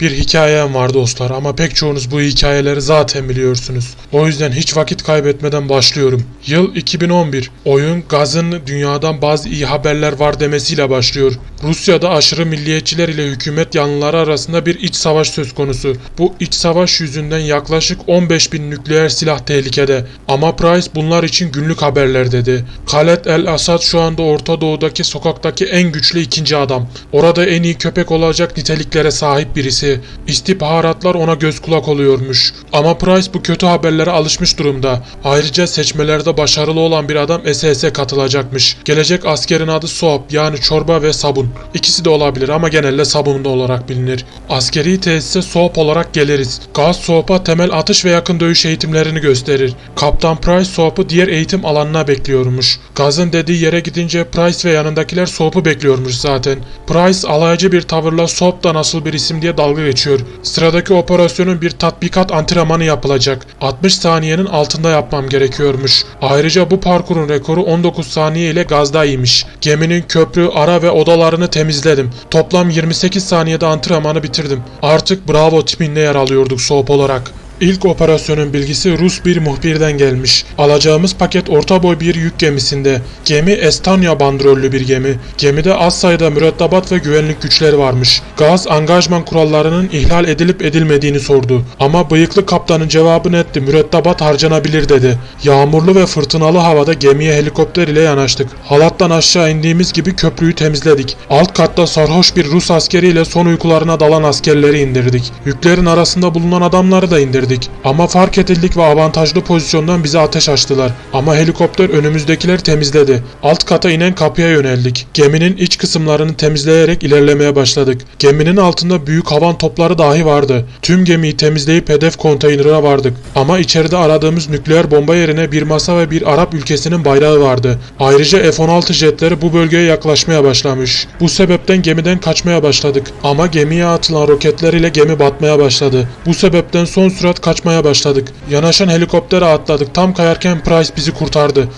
Bir hikayem var dostlar ama pek çoğunuz bu hikayeleri zaten biliyorsunuz. O yüzden hiç vakit kaybetmeden başlıyorum. Yıl 2011. Oyun Gaz'ın dünyadan bazı iyi haberler var demesiyle başlıyor. Rusya'da aşırı milliyetçiler ile hükümet yanlıları arasında bir iç savaş söz konusu. Bu iç savaş yüzünden yaklaşık 15 bin nükleer silah tehlikede. Ama Price bunlar için günlük haberler dedi. Khaled El Asad şu anda Orta Doğu'daki sokaktaki en güçlü ikinci adam. Orada en iyi köpek olacak niteliklere sahip birisi. İstihbaratlar ona göz kulak oluyormuş. Ama Price bu kötü haberlere alışmış durumda. Ayrıca seçmelerde başarılı olan bir adam SS'e katılacakmış. Gelecek askerin adı Soap yani çorba ve sabun. İkisi de olabilir ama genelde sabunlu olarak bilinir. Askeri tesise Soap olarak geliriz. Gaz Soap'a temel atış ve yakın dövüş eğitimlerini gösterir. Kaptan Price Soap'u diğer eğitim alanına bekliyormuş. Gaz'ın dediği yere gidince Price ve yanındakiler Soap'u bekliyormuş zaten. Price alaycı bir tavırla Soap da nasıl bir isim diye dalga geçiyor. Sıradaki operasyonun bir tatbikat antrenmanı yapılacak. 60 saniyenin altında yapmam gerekiyormuş. Ayrıca bu parkurun rekoru 19 saniye ile Gaz'daymış. Geminin köprü, ara ve odalarını temizledim. Toplam 28 saniyede antrenmanı bitirdim. Artık Bravo tipinde yer alıyorduk Soap olarak. İlk operasyonun bilgisi Rus bir muhbirden gelmiş. Alacağımız paket orta boy bir yük gemisinde. Gemi Estonya bandrollü bir gemi. Gemide az sayıda mürettebat ve güvenlik güçleri varmış. Gaz angajman kurallarının ihlal edilip edilmediğini sordu. Ama bıyıklı kaptanın cevabı netti. Mürettebat harcanabilir dedi. Yağmurlu ve fırtınalı havada gemiye helikopter ile yanaştık. Halattan aşağı indiğimiz gibi köprüyü temizledik. Alt katta sarhoş bir Rus askeriyle son uykularına dalan askerleri indirdik. Yüklerin arasında bulunan adamları da indirdik. Ama fark edildik ve avantajlı pozisyondan bize ateş açtılar. Ama helikopter önümüzdekileri temizledi. Alt kata inen kapıya yöneldik. Geminin iç kısımlarını temizleyerek ilerlemeye başladık. Geminin altında büyük havan topları dahi vardı. Tüm gemiyi temizleyip hedef konteynerına vardık. Ama içeride aradığımız nükleer bomba yerine bir masa ve bir Arap ülkesinin bayrağı vardı. Ayrıca F-16 jetleri bu bölgeye yaklaşmaya başlamış. Bu sebepten gemiden kaçmaya başladık. Ama gemiye atılan roketler ile gemi batmaya başladı. Bu sebepten son sürat kaçmaya başladık. Yanaşan helikoptere atladık. Tam kayarken Price bizi kurtardı.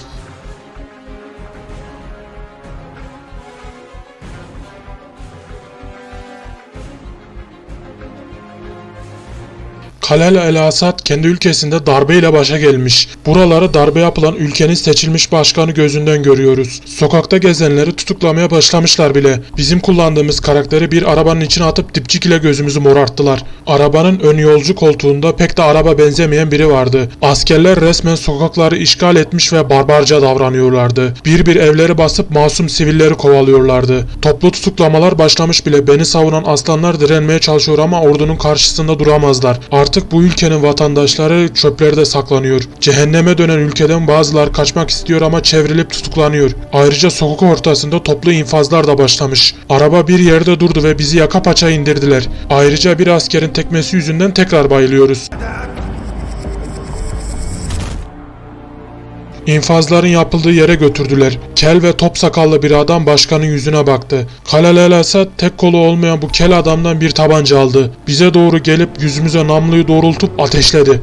Kalel El Asad kendi ülkesinde darbeyle başa gelmiş. Buraları darbe yapılan ülkenin seçilmiş başkanı gözünden görüyoruz. Sokakta gezenleri tutuklamaya başlamışlar bile. Bizim kullandığımız karakteri bir arabanın içine atıp dipçik ile gözümüzü morarttılar. Arabanın ön yolcu koltuğunda pek de araba benzemeyen biri vardı. Askerler resmen sokakları işgal etmiş ve barbarca davranıyorlardı. Bir bir evleri basıp masum sivilleri kovalıyorlardı. Toplu tutuklamalar başlamış bile beni savunan aslanlar direnmeye çalışıyor ama ordunun karşısında duramazlar. Artık bu ülkenin vatandaşları çöplerde saklanıyor. Cehenneme dönen ülkeden bazılar kaçmak istiyor ama çevrilip tutuklanıyor. Ayrıca sokak ortasında toplu infazlar da başlamış. Araba bir yerde durdu ve bizi yaka paça indirdiler. Ayrıca bir askerin tekmesi yüzünden tekrar bayılıyoruz. İnfazların yapıldığı yere götürdüler. Kel ve top sakallı bir adam başkanın yüzüne baktı. Kalel El Asad tek kolu olmayan bu kel adamdan bir tabanca aldı. Bize doğru gelip yüzümüze namluyu doğrultup ateşledi.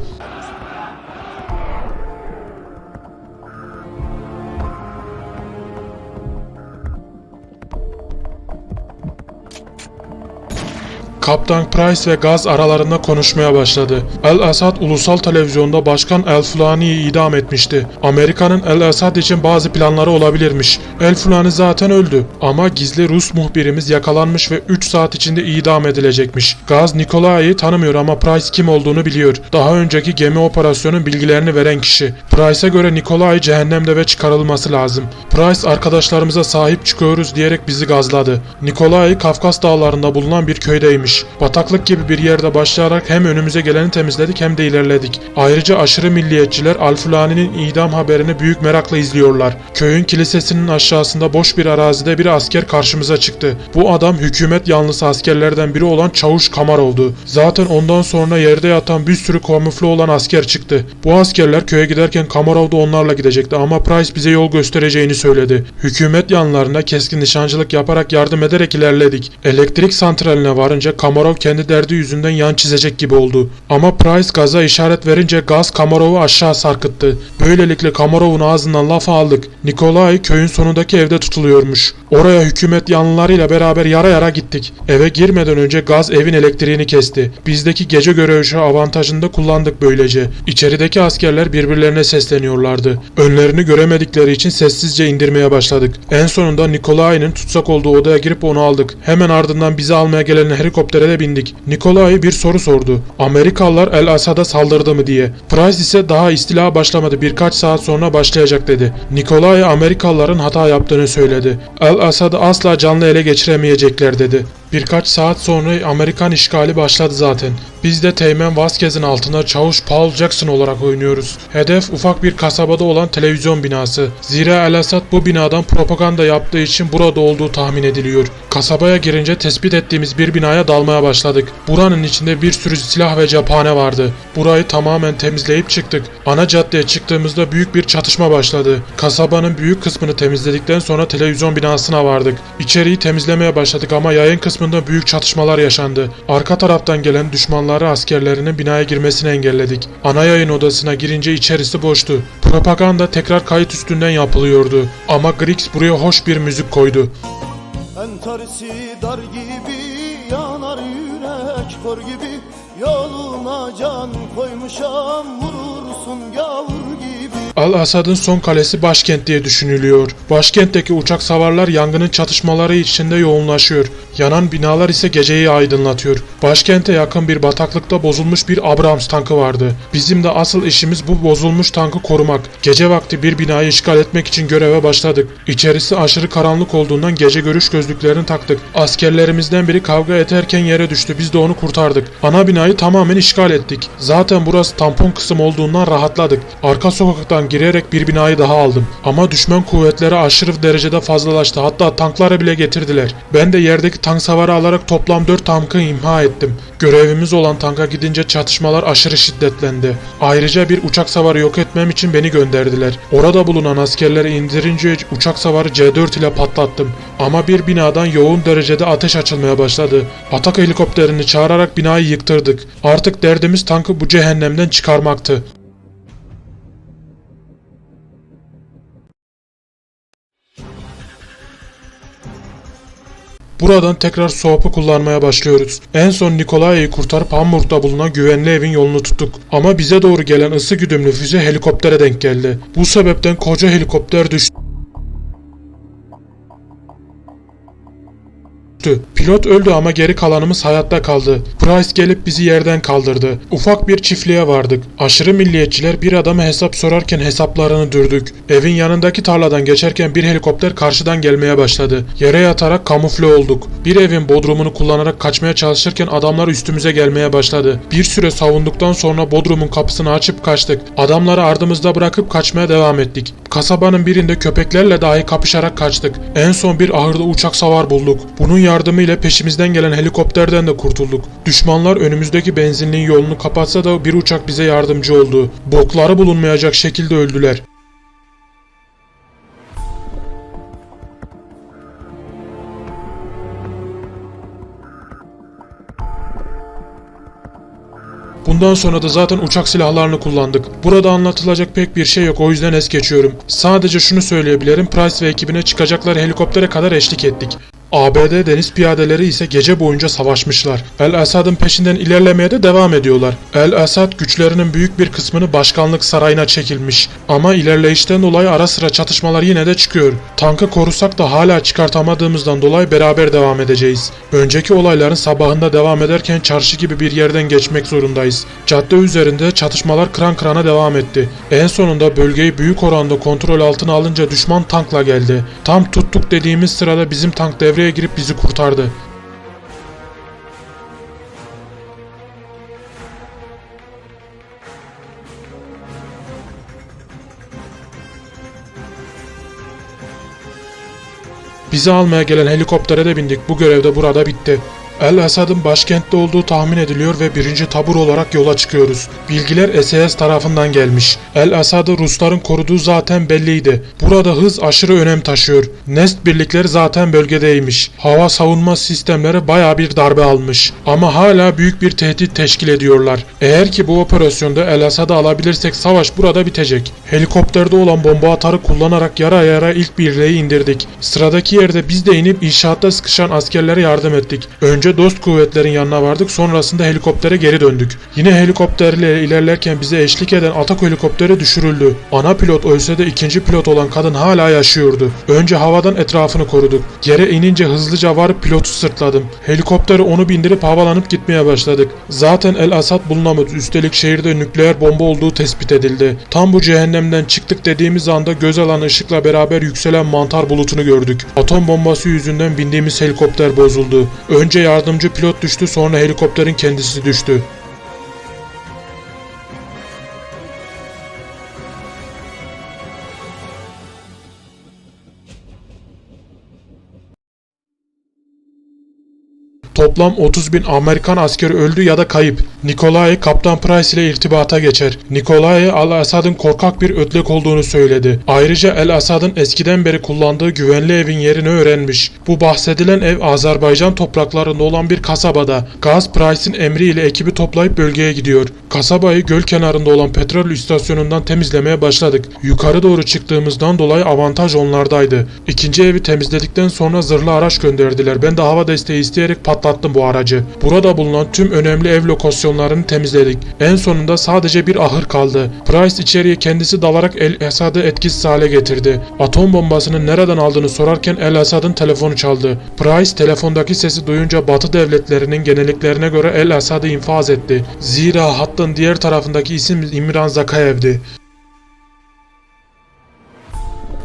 Kaptan Price ve Gaz aralarında konuşmaya başladı. El Asad ulusal televizyonda Başkan El Fulani'yi idam etmişti. Amerika'nın El Asad için bazı planları olabilirmiş. El Fulani zaten öldü ama gizli Rus muhbirimiz yakalanmış ve 3 saat içinde idam edilecekmiş. Gaz Nikolai'yi tanımıyor ama Price kim olduğunu biliyor. Daha önceki gemi operasyonun bilgilerini veren kişi. Price'a göre Nikolai cehennemde ve çıkarılması lazım. Price arkadaşlarımıza sahip çıkıyoruz diyerek bizi gazladı. Nikolai Kafkas dağlarında bulunan bir köydeymiş. Bataklık gibi bir yerde başlayarak hem önümüze geleni temizledik hem de ilerledik. Ayrıca aşırı milliyetçiler Alfulani'nin idam haberini büyük merakla izliyorlar. Köyün kilisesinin aşağısında boş bir arazide bir asker karşımıza çıktı. Bu adam hükümet yanlısı askerlerden biri olan Çavuş Kamarov'du. Zaten ondan sonra yerde yatan bir sürü kamufle olan asker çıktı. Bu askerler köye giderken Kamarov da onlarla gidecekti ama Price bize yol göstereceğini söyledi. Hükümet yanlarına keskin nişancılık yaparak yardım ederek ilerledik. Elektrik santraline varınca Kamarov kendi derdi yüzünden yan çizecek gibi oldu. Ama Price gaza işaret verince gaz Kamarov'u aşağı sarkıttı. Böylelikle Kamarov'un ağzından lafı aldık. Nikolay köyün sonundaki evde tutuluyormuş. Oraya hükümet yanlılarıyla beraber yara yara gittik. Eve girmeden önce gaz evin elektriğini kesti. Bizdeki gece görüşü avantajını da kullandık böylece. İçerideki askerler birbirlerine sesleniyorlardı. Önlerini göremedikleri için sessizce indirmeye başladık. En sonunda Nikolay'ın tutsak olduğu odaya girip onu aldık. Hemen ardından bizi almaya gelen helikoptere bindik. Nikolay bir soru sordu. Amerikalılar El Asad'a saldırdı mı diye. Price ise daha istila başlamadı birkaç saat sonra başlayacak dedi. Nikolay Amerikalıların hata yaptığını söyledi. El Asad'ı asla canlı ele geçiremeyecekler dedi. Birkaç saat sonra Amerikan işgali başladı zaten. Biz de Teğmen Vasquez'in altında çavuş Paul Jackson olarak oynuyoruz. Hedef ufak bir kasabada olan televizyon binası. Zira El Asad bu binadan propaganda yaptığı için burada olduğu tahmin ediliyor. Kasabaya girince tespit ettiğimiz bir binaya dalmaya başladık. Buranın içinde bir sürü silah ve cephane vardı. Burayı tamamen temizleyip çıktık. Ana caddeye çıktığımızda büyük bir çatışma başladı. Kasabanın büyük kısmını temizledikten sonra televizyon binasına vardık. İçeriği temizlemeye başladık ama yayın kısmında büyük çatışmalar yaşandı. Arka taraftan gelen düşmanları askerlerinin binaya girmesini engelledik. Ana yayın odasına girince içerisi boştu. Propaganda tekrar kayıt üstünden yapılıyordu. Ama Grix buraya hoş bir müzik koydu. Entarisi dar gibi yanar yürek kor gibi Yoluna can koymuşam vurursun gavur gibi Al Asad'ın son kalesi başkent diye düşünülüyor. Başkentteki uçak savarlar yangının çatışmaları içinde yoğunlaşıyor. Yanan binalar ise geceyi aydınlatıyor. Başkente yakın bir bataklıkta bozulmuş bir Abrams tankı vardı. Bizim de asıl işimiz bu bozulmuş tankı korumak. Gece vakti bir binayı işgal etmek için göreve başladık. İçerisi aşırı karanlık olduğundan gece görüş gözlüklerini taktık. Askerlerimizden biri kavga ederken yere düştü. Biz de onu kurtardık. Ana binayı tamamen işgal ettik. Zaten burası tampon kısım olduğundan rahatladık. Arka sokaktan girerek bir binayı daha aldım. Ama düşman kuvvetleri aşırı derecede fazlalaştı. Hatta tankları bile getirdiler. Ben de yerdeki tank savarı alarak toplam 4 tankı imha ettim. Görevimiz olan tanka gidince çatışmalar aşırı şiddetlendi. Ayrıca bir uçak savarı yok etmem için beni gönderdiler. Orada bulunan askerleri indirince uçak savarı C4 ile patlattım. Ama bir binadan yoğun derecede ateş açılmaya başladı. Atak helikopterini çağırarak binayı yıktırdık. Artık derdimiz tankı bu cehennemden çıkarmaktı. Buradan tekrar soğupu kullanmaya başlıyoruz. En son Nikolay'ı kurtarıp Hamburg'da bulunan güvenli evin yolunu tuttuk. Ama bize doğru gelen ısı güdümlü füze helikoptere denk geldi. Bu sebepten koca helikopter düştü. Pilot öldü ama geri kalanımız hayatta kaldı. Price gelip bizi yerden kaldırdı. Ufak bir çiftliğe vardık. Aşırı milliyetçiler bir adama hesap sorarken hesaplarını dürdük. Evin yanındaki tarladan geçerken bir helikopter karşıdan gelmeye başladı. Yere yatarak kamufle olduk. Bir evin bodrumunu kullanarak kaçmaya çalışırken adamlar üstümüze gelmeye başladı. Bir süre savunduktan sonra bodrumun kapısını açıp kaçtık. Adamları ardımızda bırakıp kaçmaya devam ettik. Kasabanın birinde köpeklerle dahi kapışarak kaçtık. En son bir ahırda uçak savar bulduk. Bunun yardımıyla peşimizden gelen helikopterden de kurtulduk. Düşmanlar önümüzdeki benzinliğin yolunu kapatsa da bir uçak bize yardımcı oldu. Bokları bulunmayacak şekilde öldüler. Bundan sonra da zaten uçak silahlarını kullandık. Burada anlatılacak pek bir şey yok o yüzden es geçiyorum. Sadece şunu söyleyebilirim Price ve ekibine çıkacakları helikoptere kadar eşlik ettik. ABD deniz piyadeleri ise gece boyunca savaşmışlar. El Asad'ın peşinden ilerlemeye de devam ediyorlar. El Asad güçlerinin büyük bir kısmını başkanlık sarayına çekilmiş. Ama ilerleyişten dolayı ara sıra çatışmalar yine de çıkıyor. Tankı korusak da hala çıkartamadığımızdan dolayı beraber devam edeceğiz. Önceki olayların sabahında devam ederken çarşı gibi bir yerden geçmek zorundayız. Cadde üzerinde çatışmalar kran kırana devam etti. En sonunda bölgeyi büyük oranda kontrol altına alınca düşman tankla geldi. Tam tuttuk dediğimiz sırada bizim tank devreye girip bizi kurtardı. Bizi almaya gelen helikoptere de bindik. Bu görev de burada bitti. El Esad'ın başkentte olduğu tahmin ediliyor ve birinci tabur olarak yola çıkıyoruz. Bilgiler SAS tarafından gelmiş. El Esad'ı Rusların koruduğu zaten belliydi. Burada hız aşırı önem taşıyor. Nest birlikleri zaten bölgedeymiş. Hava savunma sistemleri baya bir darbe almış. Ama hala büyük bir tehdit teşkil ediyorlar. Eğer ki bu operasyonda El Esad'ı alabilirsek savaş burada bitecek. Helikopterde olan bomba atarı kullanarak yara yara ilk birliği indirdik. Sıradaki yerde biz de inip inşaatta sıkışan askerlere yardım ettik. Önce dost kuvvetlerin yanına vardık sonrasında helikoptere geri döndük. Yine helikopterle ilerlerken bize eşlik eden atak helikopteri düşürüldü. Ana pilot ölse de ikinci pilot olan kadın hala yaşıyordu. Önce havadan etrafını koruduk. Yere inince hızlıca varıp pilotu sırtladım. Helikoptere onu bindirip havalanıp gitmeye başladık. Zaten El Asad bulunamadı. Üstelik şehirde nükleer bomba olduğu tespit edildi. Tam bu cehennemden çıktık dediğimiz anda göz alan ışıkla beraber yükselen mantar bulutunu gördük. Atom bombası yüzünden bindiğimiz helikopter bozuldu. Önce yardımcı pilot düştü sonra helikopterin kendisi düştü. Toplam 30 bin Amerikan askeri öldü ya da kayıp. Nikolay Kaptan Price ile irtibata geçer. Nikolay Al-Asad'ın korkak bir ödlek olduğunu söyledi. Ayrıca El-Asad'ın eskiden beri kullandığı güvenli evin yerini öğrenmiş. Bu bahsedilen ev Azerbaycan topraklarında olan bir kasabada. Gaz Price'in emriyle ekibi toplayıp bölgeye gidiyor. Kasabayı göl kenarında olan petrol istasyonundan temizlemeye başladık. Yukarı doğru çıktığımızdan dolayı avantaj onlardaydı. İkinci evi temizledikten sonra zırhlı araç gönderdiler. Ben de hava desteği isteyerek patlattım bu aracı. Burada bulunan tüm önemli ev lokasyonlarını temizledik. En sonunda sadece bir ahır kaldı. Price içeriye kendisi dalarak El Esad'ı etkisiz hale getirdi. Atom bombasını nereden aldığını sorarken El Esad'ın telefonu çaldı. Price telefondaki sesi duyunca Batı devletlerinin geneliklerine göre El Esad'ı infaz etti. Zira hattın diğer tarafındaki isim İmran Zakayev'di.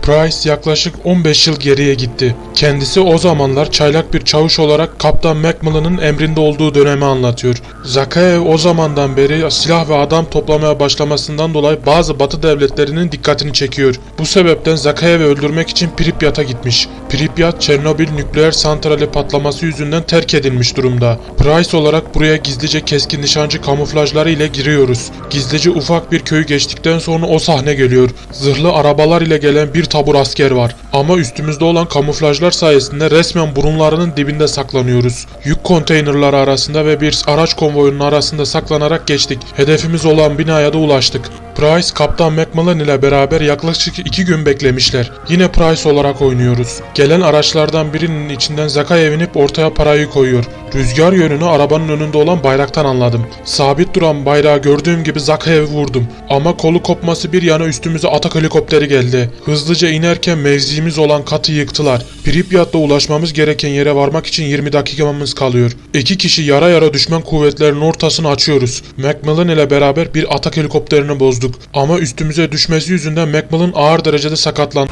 Price yaklaşık 15 yıl geriye gitti. Kendisi o zamanlar çaylak bir çavuş olarak Kaptan Macmillan'ın emrinde olduğu dönemi anlatıyor. Zakayev o zamandan beri silah ve adam toplamaya başlamasından dolayı bazı batı devletlerinin dikkatini çekiyor. Bu sebepten Zakayev'i öldürmek için Pripyat'a gitmiş. Pripyat, Çernobil nükleer santrali patlaması yüzünden terk edilmiş durumda. Price olarak buraya gizlice keskin nişancı kamuflajları ile giriyoruz. Gizlice ufak bir köyü geçtikten sonra o sahne geliyor. Zırhlı arabalar ile gelen bir tabur asker var. Ama üstümüzde olan kamuflajlar sayesinde resmen burunlarının dibinde saklanıyoruz. Yük konteynerları arasında ve bir araç konvoyunun arasında saklanarak geçtik. Hedefimiz olan binaya da ulaştık. Price, Kaptan Macmillan ile beraber yaklaşık iki gün beklemişler. Yine Price olarak oynuyoruz. Gelen araçlardan birinin içinden Zakayev inip ortaya parayı koyuyor. Rüzgar yönünü arabanın önünde olan bayraktan anladım. Sabit duran bayrağı gördüğüm gibi Zakayev'i vurdum. Ama kolu kopması bir yana üstümüze atak helikopteri geldi. Hızlıca inerken mevzimiz olan katı yıktılar. Pripyat'ta ulaşmamız gereken yere varmak için 20 dakikamız kalıyor. İki kişi yara yara düşman kuvvetlerinin ortasını açıyoruz. Macmillan ile beraber bir atak helikopterini bozduk. Ama üstümüze düşmesi yüzünden Macmillan ağır derecede sakatlandı.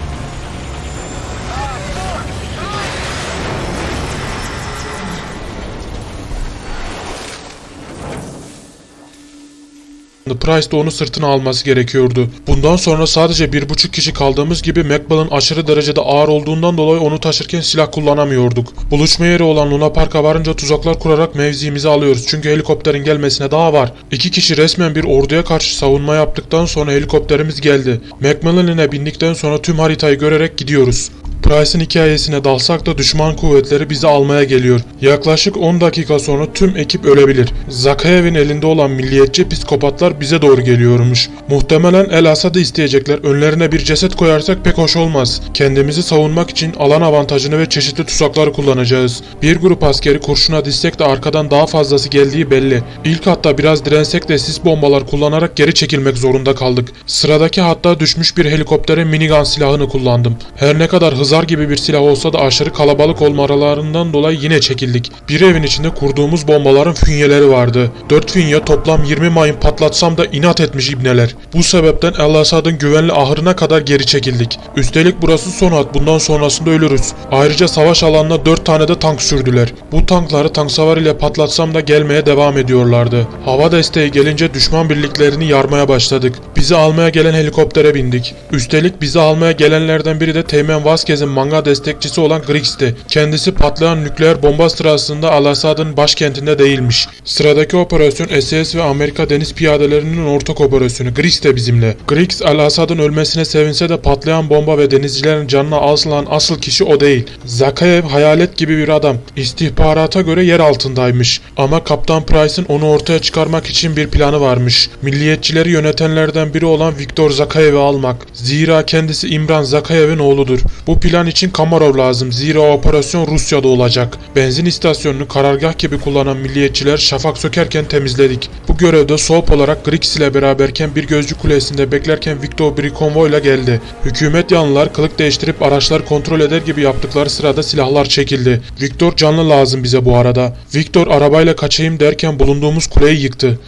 Price de onu sırtına alması gerekiyordu. Bundan sonra sadece bir buçuk kişi kaldığımız gibi Macbell'ın aşırı derecede ağır olduğundan dolayı onu taşırken silah kullanamıyorduk. Buluşma yeri olan Luna Park'a varınca tuzaklar kurarak mevzimizi alıyoruz çünkü helikopterin gelmesine daha var. İki kişi resmen bir orduya karşı savunma yaptıktan sonra helikopterimiz geldi. Macmillan'ine bindikten sonra tüm haritayı görerek gidiyoruz. Price'ın hikayesine dalsak da düşman kuvvetleri bizi almaya geliyor. Yaklaşık 10 dakika sonra tüm ekip ölebilir. Zakayev'in elinde olan milliyetçi psikopatlar bize doğru geliyormuş. Muhtemelen El Asad'ı isteyecekler. Önlerine bir ceset koyarsak pek hoş olmaz. Kendimizi savunmak için alan avantajını ve çeşitli tuzakları kullanacağız. Bir grup askeri kurşuna dizsek de arkadan daha fazlası geldiği belli. İlk hatta biraz dirensek de sis bombalar kullanarak geri çekilmek zorunda kaldık. Sıradaki hatta düşmüş bir helikoptere minigun silahını kullandım. Her ne kadar hızar gibi bir silah olsa da aşırı kalabalık olmalarından dolayı yine çekildik. Bir evin içinde kurduğumuz bombaların fünyeleri vardı. 4 fünye toplam 20 mayın patlatsam da inat etmiş ibneler. Bu sebepten El Asad'ın güvenli ahırına kadar geri çekildik. Üstelik burası son hat bundan sonrasında ölürüz. Ayrıca savaş alanına 4 tane de tank sürdüler. Bu tankları tanksavar ile patlatsam da gelmeye devam ediyorlardı. Hava desteği gelince düşman birliklerini yarmaya başladık. Bizi almaya gelen helikoptere bindik. Üstelik bizi almaya gelenlerden biri de Teğmen Vazquez'in manga destekçisi olan Griggs'ti. Kendisi patlayan nükleer bomba sırasında Al-Assad'ın başkentinde değilmiş. Sıradaki operasyon SS ve Amerika deniz piyadelerinin ortak operasyonu. Griggs de bizimle. Griggs Al-Assad'ın ölmesine sevinse de patlayan bomba ve denizcilerin canına asılan asıl kişi o değil. Zakayev hayalet gibi bir adam. İstihbarata göre yer altındaymış. Ama Kaptan Price'ın onu ortaya çıkarmak için bir planı varmış. Milliyetçileri yönetenlerden biri olan Viktor Zakayev'i almak. Zira kendisi İmran Zakayev'in oğludur. Bu plan için Kamarov lazım. Zira operasyon Rusya'da olacak. Benzin istasyonunu karargah gibi kullanan milliyetçiler şafak sökerken temizledik. Bu görevde soğuk olarak Grix ile beraberken bir gözcü kulesinde beklerken Viktor bir konvoyla geldi. Hükümet yanlılar kılık değiştirip araçlar kontrol eder gibi yaptıkları sırada silahlar çekildi. Viktor canlı lazım bize bu arada. Viktor arabayla kaçayım derken bulunduğumuz kuleyi yıktı.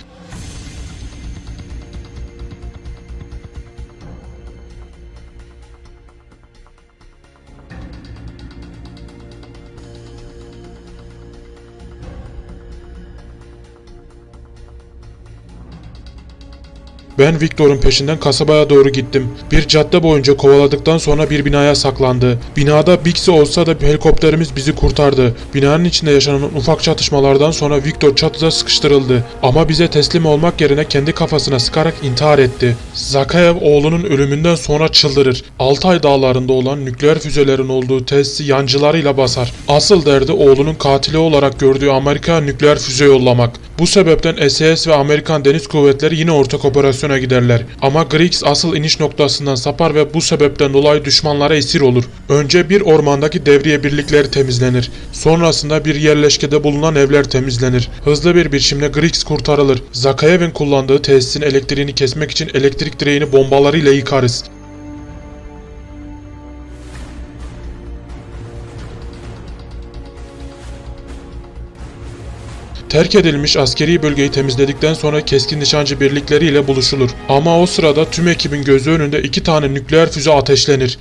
Ben Victor'un peşinden kasabaya doğru gittim. Bir cadde boyunca kovaladıktan sonra bir binaya saklandı. Binada Bixi olsa da helikopterimiz bizi kurtardı. Binanın içinde yaşanan ufak çatışmalardan sonra Victor çatıda sıkıştırıldı. Ama bize teslim olmak yerine kendi kafasına sıkarak intihar etti. Zakayev oğlunun ölümünden sonra çıldırır. Altay dağlarında olan nükleer füzelerin olduğu tesisi yancılarıyla basar. Asıl derdi oğlunun katili olarak gördüğü Amerika nükleer füze yollamak. Bu sebepten SAS ve Amerikan Deniz Kuvvetleri yine ortak operasyona giderler. Ama Griggs asıl iniş noktasından sapar ve bu sebepten dolayı düşmanlara esir olur. Önce bir ormandaki devriye birlikleri temizlenir. Sonrasında bir yerleşkede bulunan evler temizlenir. Hızlı bir biçimde Griggs kurtarılır. Zakayev'in kullandığı tesisin elektriğini kesmek için elektrik direğini bombalarıyla yıkarız. Terk edilmiş askeri bölgeyi temizledikten sonra keskin nişancı birlikleriyle buluşulur. Ama o sırada tüm ekibin gözü önünde iki tane nükleer füze ateşlenir.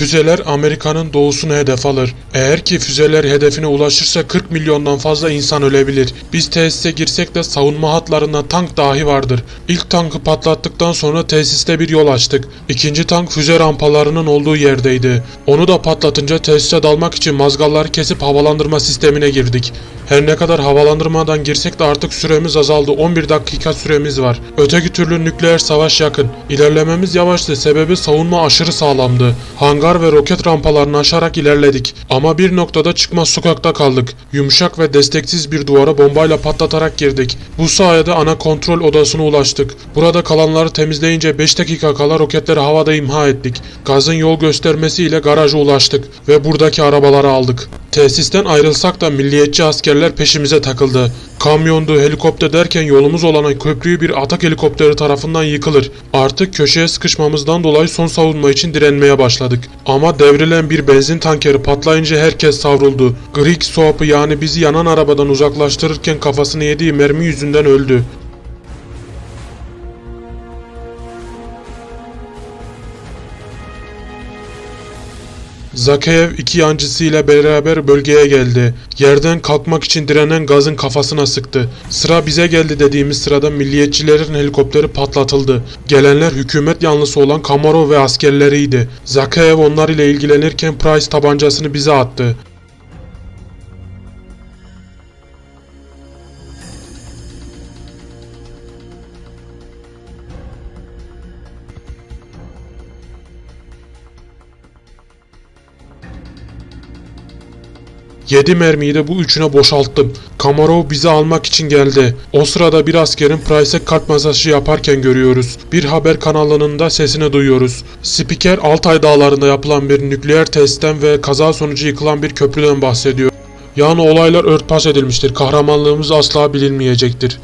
Füzeler Amerika'nın doğusunu hedef alır. Eğer ki füzeler hedefine ulaşırsa 40 milyondan fazla insan ölebilir. Biz tesise girsek de savunma hatlarında tank dahi vardır. İlk tankı patlattıktan sonra tesiste bir yol açtık. İkinci tank füze rampalarının olduğu yerdeydi. Onu da patlatınca tesise dalmak için mazgalları kesip havalandırma sistemine girdik. Her ne kadar havalandırmadan girsek de artık süremiz azaldı. 11 dakika süremiz var. Öteki türlü nükleer savaş yakın. İlerlememiz yavaştı. Sebebi savunma aşırı sağlamdı. Hangar ve roket rampalarını aşarak ilerledik. Ama bir noktada çıkmaz sokakta kaldık. Yumuşak ve desteksiz bir duvara bombayla patlatarak girdik. Bu sayede ana kontrol odasına ulaştık. Burada kalanları temizleyince 5 dakika kala roketleri havada imha ettik. Gazın yol göstermesiyle garaja ulaştık ve buradaki arabaları aldık. Tesisten ayrılsak da milliyetçi askerler peşimize takıldı. Kamyondu, helikopter derken yolumuz olan köprüyü bir atak helikopteri tarafından yıkılır. Artık köşeye sıkışmamızdan dolayı son savunma için direnmeye başladık. Ama devrilen bir benzin tankeri patlayınca herkes savruldu. Greek Soap'ı yani bizi yanan arabadan uzaklaştırırken kafasını yediği mermi yüzünden öldü. Zakayev iki yancısıyla beraber bölgeye geldi. Yerden kalkmak için direnen gazın kafasına sıktı. Sıra bize geldi dediğimiz sırada milliyetçilerin helikopteri patlatıldı. Gelenler hükümet yanlısı olan Kamarov ve askerleriydi. Zakayev onlar ile ilgilenirken Price tabancasını bize attı. Yedi mermiyi de bu üçüne boşalttım. Kamarov bizi almak için geldi. O sırada bir askerin Price'e kart masajı yaparken görüyoruz. Bir haber kanalının da sesini duyuyoruz. Spiker Altay dağlarında yapılan bir nükleer testten ve kaza sonucu yıkılan bir köprüden bahsediyor. Yani olaylar örtbas edilmiştir. Kahramanlığımız asla bilinmeyecektir.